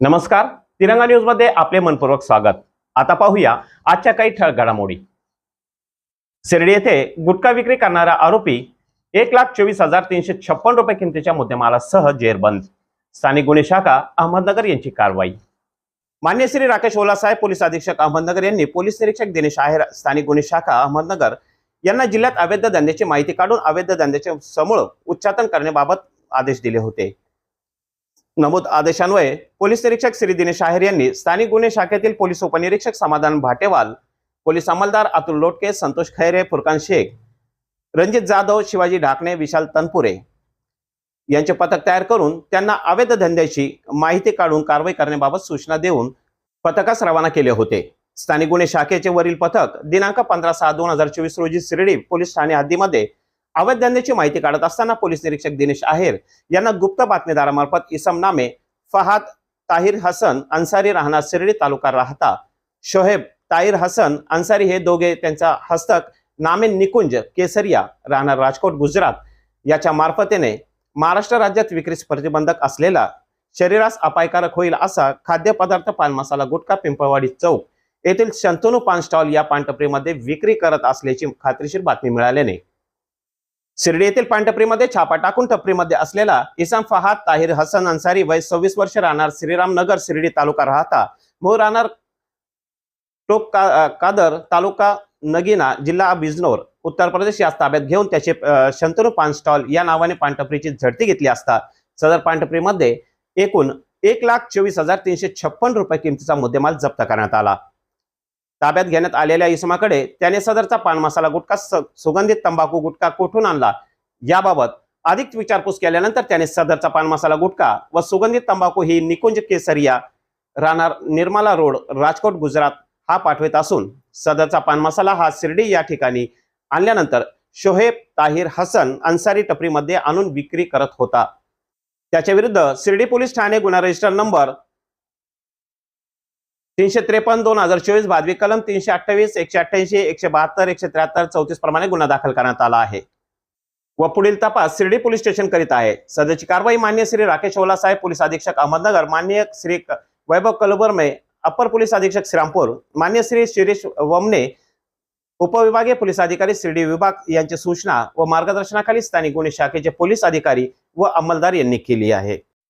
नमस्कार. तिरंगा न्यूजमध्ये आपले मनपूर्वक स्वागत. आता पाहूया आजच्या काही ठळक घडामोडी शिर्डी येथे गुटखा विक्री करणारा आरोपी एक लाख चोवीस हजार तीनशे छप्पन रुपये किमतीच्या मुद्देमालासह जेरबंद. स्थानिक गुन्हे शाखा अहमदनगर यांची कारवाई. मान्य श्री राकेश ओलासाहेब पोलीस अधीक्षक अहमदनगर यांनी पोलीस निरीक्षक दिनेश आहेर स्थानिक गुन्हे शाखा अहमदनगर यांना जिल्ह्यात अवैध धंद्याची माहिती काढून अवैध धंद्याचे समूळ उच्चाटन करण्याबाबत आदेश दिले होते. नमूद आदेशान्वये पोलीस निरीक्षक श्री दिनेश आहेर यांनी स्थानिक गुन्हे शाखेतील पोलीस उपनिरीक्षक समाधान भाटेवाल पोलीस अंमलदार अतुल लोटके संतोष खैरे फुरकान शेख रणजित जाधव शिवाजी ढाकणे विशाल तनपुरे यांचे पथक तयार करून त्यांना अवैध धंद्याची माहिती काढून कारवाई करण्याबाबत सूचना देऊन पथकास रवाना केले होते. स्थानिक गुन्हे शाखेचे वरील पथक दिनांक पंधरा सहा दोन हजार चोवीस रोजी शिर्डी पोलीस ठाणे हद्दीमध्ये अवैध धंद्याची माहिती काढत असताना पोलीस निरीक्षक दिनेश आहेर यांना गुप्त बातमीदारामार्फत इसम नामे फहाद ताहिर हसन अन्सारी राहणार शिर्डी तालुका राहता. शोहेब ताहिर हसन अन्सारी हे दोघे त्यांचा हस्तक नामे निकुंज केसरिया राहणार राजकोट गुजरात. याच्या मार्फतेने महाराष्ट्र राज्यात विक्रीस प्रतिबंधक असलेला शरीरास अपायकारक होईल असा खाद्यपदार्थ पान मसाला गुटखा पिंपळवाडी चौक येथील शंतनू पान स्टॉल या पानटपरीमध्ये विक्री करत असल्याची खात्रीशीर बातमी मिळाल्याने शिर्डी येथील पानटपरीमध्ये छापा टाकून टपरीमध्ये असलेला इसाम फहाद ताहिर हसन अन्सारी वय सव्वीस वर्ष राहणार श्रीरामनगर शिर्डी तालुका राहता. मूळ राहणार टोक का- कादर तालुका नगिना जिल्हा बिजनोर उत्तर प्रदेश या ताब्यात घेऊन त्याचे शंतनू पान स्टॉल या नावाने पानटपरीची झडती घेतली असता. सदर पानटपरीमध्ये एकूण एक लाख चोवीस हजार तीनशे छप्पन रुपये किमतीचा मुद्देमाल जप्त करण्यात आला. ताब्यात घेण्यात आलेल्या इसमाकडे त्याने सदरचा पान मसाला गुटखा सुगंधित तंबाखू गुटखा कोठून आणला? याबाबत अधिक विचारपूस केल्यानंतर त्याने सदरचा पान मसाला गुटखा व सुगंधित तंबाखू ही निकुंज केसरिया राहणार निर्मला रोड राजकोट गुजरात हा पाठवित असून सदरचा पान मसाला हा शिर्डी या ठिकाणी आणल्यानंतर शोहेब ताहिर हसन अन्सारी टपरीमध्ये आणून विक्री करत होता. त्याच्या विरुद्ध शिर्डी पोलीस ठाणे गुन्हा रजिस्टर नंबर तीनशे त्रेपन्न दोन हजार चोवीस भादवी कलम तीनशे अठ्ठावीस एकशे अठ्ठ्याऐंशी एकशे बहात्तर एकशे त्र्याहत्तर चौतीस प्रमाणे गुन्हा दाखल करण्यात आला आहे. व पुढील तपास शिर्डी पोलीस स्टेशन करीत आहे. सध्याची कारवाई मान्य श्री राकेश ओला साहेब पोलीस अधीक्षक अहमदनगर मान्य श्री वैभव कलबर्मे अप्पर पोलीस अधीक्षक श्रीरामपूर मान्य श्री शिरीष वमने उपविभागीय पोलीस अधिकारी शिर्डी विभाग यांची सूचना व मार्गदर्शनाखाली स्थानिक गुन्हे शाखेचे पोलीस अधिकारी व अंमलदार यांनी केली आहे.